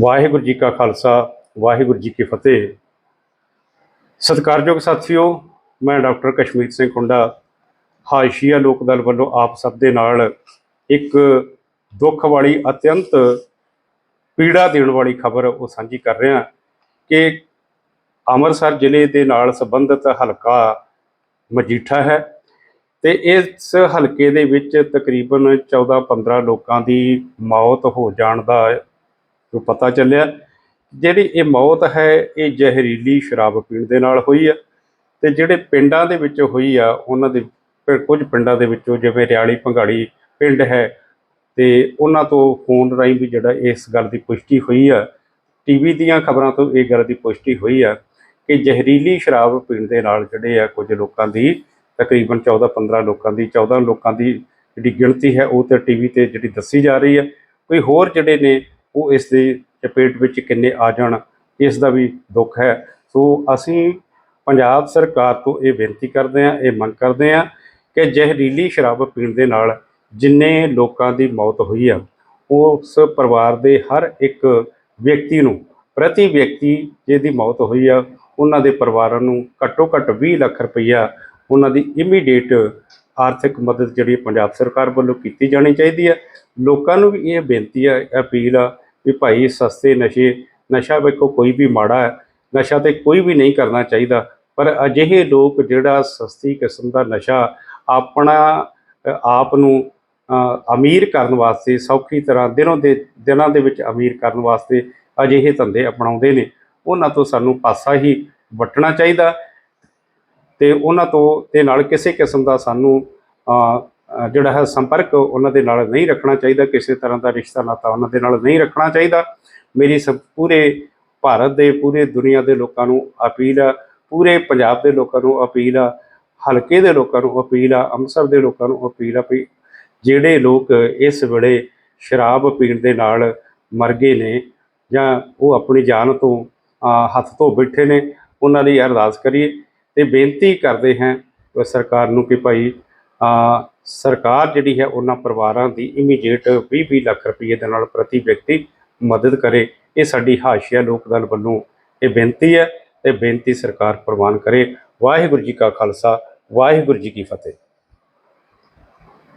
ਵਾਹਿਗੁਰੂ ਜੀ ਕਾ ਖਾਲਸਾ, ਵਾਹਿਗੁਰੂ ਜੀ ਕੀ ਫਤਿਹ। ਸਤਿਕਾਰਯੋਗ ਸਾਥੀਓ, ਮੈਂ ਡਾਕਟਰ ਕਸ਼ਮੀਰ ਸਿੰਘ ਕੁੰਡਾ ਹਾਸ਼ੀਆ ਲੋਕ ਦਲ ਵੱਲੋਂ ਆਪ ਸਭ ਦੇ ਨਾਲ ਇੱਕ ਦੁੱਖ ਵਾਲੀ ਅਤਿਅੰਤ ਪੀੜਾ ਦੇਣ ਵਾਲੀ ਖਬਰ ਉਹ ਸਾਂਝੀ ਕਰ ਰਿਹਾ ਕਿ ਅੰਮ੍ਰਿਤਸਰ ਜ਼ਿਲ੍ਹੇ ਦੇ ਨਾਲ ਸੰਬੰਧਿਤ ਹਲਕਾ ਮਜੀਠਾ ਹੈ ਤੇ ਇਸ ਹਲਕੇ ਦੇ ਵਿੱਚ ਤਕਰੀਬਨ 14-15 ਲੋਕਾਂ ਦੀ ਮੌਤ ਹੋ ਜਾਣ ਦਾ ਜੋ ਪਤਾ ਚੱਲਿਆ। ਜਿਹੜੀ ਇਹ ਮੌਤ ਹੈ, ਇਹ ਜ਼ਹਿਰੀਲੀ ਸ਼ਰਾਬ ਪੀਣ ਦੇ ਨਾਲ ਹੋਈ ਆ ਤੇ ਜਿਹੜੇ ਪਿੰਡਾਂ ਦੇ ਵਿੱਚ ਹੋਈ ਆ, ਉਹਨਾਂ ਦੇ ਫਿਰ ਕੁਝ ਪਿੰਡਾਂ ਦੇ ਵਿੱਚੋਂ ਜਿਵੇਂ ਰਿਆਲੀ ਭੰਗਾੜੀ ਪਿੰਡ ਹੈ ਤੇ ਉਹਨਾਂ ਤੋਂ ਫੋਨ ਰਾਹੀਂ ਵੀ ਜਿਹੜਾ ਇਸ ਗੱਲ ਦੀ ਪੁਸ਼ਟੀ ਹੋਈ ਆ, ਟੀਵੀ ਦੀਆਂ ਖਬਰਾਂ ਤੋਂ ਇਹ ਗੱਲ ਦੀ ਪੁਸ਼ਟੀ ਹੋਈ ਆ ਕਿ ਜ਼ਹਿਰੀਲੀ ਸ਼ਰਾਬ ਪੀਣ ਦੇ ਨਾਲ ਜਿਹੜੇ ਆ, ਕੁਝ ਲੋਕਾਂ ਦੀ ਤਕਰੀਬਨ 14-15 ਲੋਕਾਂ ਦੀ 14 ਲੋਕਾਂ ਦੀ ਜਿਹੜੀ ਗਿਣਤੀ ਹੈ, ਉਹ ਤੇ ਟੀਵੀ ਤੇ ਜਿਹੜੀ ਦੱਸੀ ਜਾ ਰਹੀ ਹੈ ਕੋਈ ਹੋਰ ਜਿਹੜੇ ਨੇ ਉਹ ਇਸ ਦੇ ਚਪੇਟ ਵਿੱਚ ਕਿੰਨੇ ਆ ਜਾਣ, ਇਸ ਦਾ ਵੀ ਦੁੱਖ ਹੈ। ਸੋ ਅਸੀਂ ਪੰਜਾਬ ਸਰਕਾਰ ਤੋਂ ਇਹ ਬੇਨਤੀ ਕਰਦੇ ਹਾਂ, ਇਹ ਮੰਗ ਕਰਦੇ ਹਾਂ ਕਿ ਜ਼ਹਿਰੀਲੀ ਸ਼ਰਾਬ ਪੀਣ ਦੇ ਨਾਲ ਜਿੰਨੇ ਲੋਕਾਂ ਦੀ ਮੌਤ ਹੋਈ ਆ, ਉਸ ਪਰਿਵਾਰ ਦੇ ਹਰ ਇੱਕ ਵਿਅਕਤੀ ਨੂੰ, ਪ੍ਰਤੀ ਵਿਅਕਤੀ ਜਿਹਦੀ ਮੌਤ ਹੋਈ ਆ, ਉਹਨਾਂ ਦੇ ਪਰਿਵਾਰਾਂ ਨੂੰ ਘੱਟੋ ਘੱਟ 20 ਲੱਖ ਰੁਪਈਆ ਉਹਨਾਂ ਦੀ ਇਮੀਡੀਏਟ ਆਰਥਿਕ ਮਦਦ ਜਿਹੜੀ ਪੰਜਾਬ ਸਰਕਾਰ ਵੱਲੋਂ ਕੀਤੀ ਜਾਣੀ ਚਾਹੀਦੀ ਹੈ। ਲੋਕਾਂ ਨੂੰ ਵੀ ਇਹ ਬੇਨਤੀ ਹੈ, ਅਪੀਲ ਆ ਵੀ ਭਾਈ ਸਸਤੇ ਨਸ਼ੇ, ਨਸ਼ਾ ਵੇਖੋ ਕੋਈ ਵੀ ਮਾੜਾ ਹੈ, ਨਸ਼ਾ ਤੇ ਕੋਈ ਵੀ ਨਹੀਂ ਕਰਨਾ ਚਾਹੀਦਾ। ਪਰ ਅਜਿਹੇ ਲੋਕ ਜਿਹੜਾ ਸਸਤੀ ਕਿਸਮ ਦਾ ਨਸ਼ਾ ਆਪਣਾ, ਆਪ ਨੂੰ ਅਮੀਰ ਕਰਨ ਵਾਸਤੇ, ਸੌਖੀ ਤਰ੍ਹਾਂ ਦਿਨੋਂ ਦੇ, ਦਿਨਾਂ ਦੇ ਵਿੱਚ ਅਮੀਰ ਕਰਨ ਵਾਸਤੇ ਅਜਿਹੇ ਧੰਦੇ ਅਪਣਾਉਂਦੇ ਨੇ, ਉਹਨਾਂ ਤੋਂ ਸਾਨੂੰ ਪਾਸਾ ਹੀ ਵਟਣਾ ਚਾਹੀਦਾ। ਤੇ ਉਹਨਾਂ ਤੋਂ ਦੇ ਨਾਲ ਕਿਸੇ ਕਿਸਮ ਦਾ ਸਾਨੂੰ ਜਿਹੜਾ ਹੈ ਸੰਪਰਕ ਉਹਨਾਂ ਦੇ ਨਾਲ ਨਹੀਂ ਰੱਖਣਾ ਚਾਹੀਦਾ, ਕਿਸੇ ਤਰ੍ਹਾਂ ਦਾ ਰਿਸ਼ਤਾ ਨਾਤਾ ਉਹਨਾਂ ਦੇ ਨਾਲ ਨਹੀਂ ਰੱਖਣਾ ਚਾਹੀਦਾ। ਮੇਰੀ ਸਭ ਪੂਰੇ ਭਾਰਤ ਦੇ, ਪੂਰੇ ਦੁਨੀਆ ਦੇ ਲੋਕਾਂ ਨੂੰ ਅਪੀਲ ਆ, ਪੂਰੇ ਪੰਜਾਬ ਦੇ ਲੋਕਾਂ ਨੂੰ ਅਪੀਲ ਆ, ਹਲਕੇ ਦੇ ਲੋਕਾਂ ਨੂੰ ਅਪੀਲ ਆ, ਅੰਮ੍ਰਿਤਸਰ ਦੇ ਲੋਕਾਂ ਨੂੰ ਅਪੀਲ ਆ ਵੀ ਜਿਹੜੇ ਲੋਕ ਇਸ ਵੇਲੇ ਸ਼ਰਾਬ ਪੀਣ ਦੇ ਨਾਲ ਮਰ ਗਏ ਨੇ ਜਾਂ ਉਹ ਆਪਣੀ ਜਾਨ ਤੋਂ ਹੱਥ ਧੋ ਬੈਠੇ ਨੇ, ਉਹਨਾਂ ਲਈ ਅਰਦਾਸ ਕਰੀਏ। ਤੇ ਬੇਨਤੀ ਕਰਦੇ ਹਾਂ ਸਰਕਾਰ ਨੂੰ ਕਿ ਭਾਈ ਸਰਕਾਰ ਜਿਹੜੀ ਹੈ ਉਹਨਾਂ ਪਰਿਵਾਰਾਂ ਦੀ ਇਮੀਡੀਏਟ 20-20 ਲੱਖ ਰੁਪਏ ਦੇ ਨਾਲ ਪ੍ਰਤੀ ਵਿਅਕਤੀ ਮਦਦ ਕਰੇ। ਇਹ ਸਾਡੀ ਹਾਸ਼ੀਆ ਲੋਕ ਦਲ ਵੱਲੋਂ ਇਹ ਬੇਨਤੀ ਹੈ ਤੇ ਬੇਨਤੀ ਸਰਕਾਰ ਪ੍ਰਵਾਨ ਕਰੇ। ਵਾਹਿਗੁਰੂ ਜੀ ਕਾ ਖਾਲਸਾ, ਵਾਹਿਗੁਰੂ ਜੀ ਕੀ ਫਤਿਹ।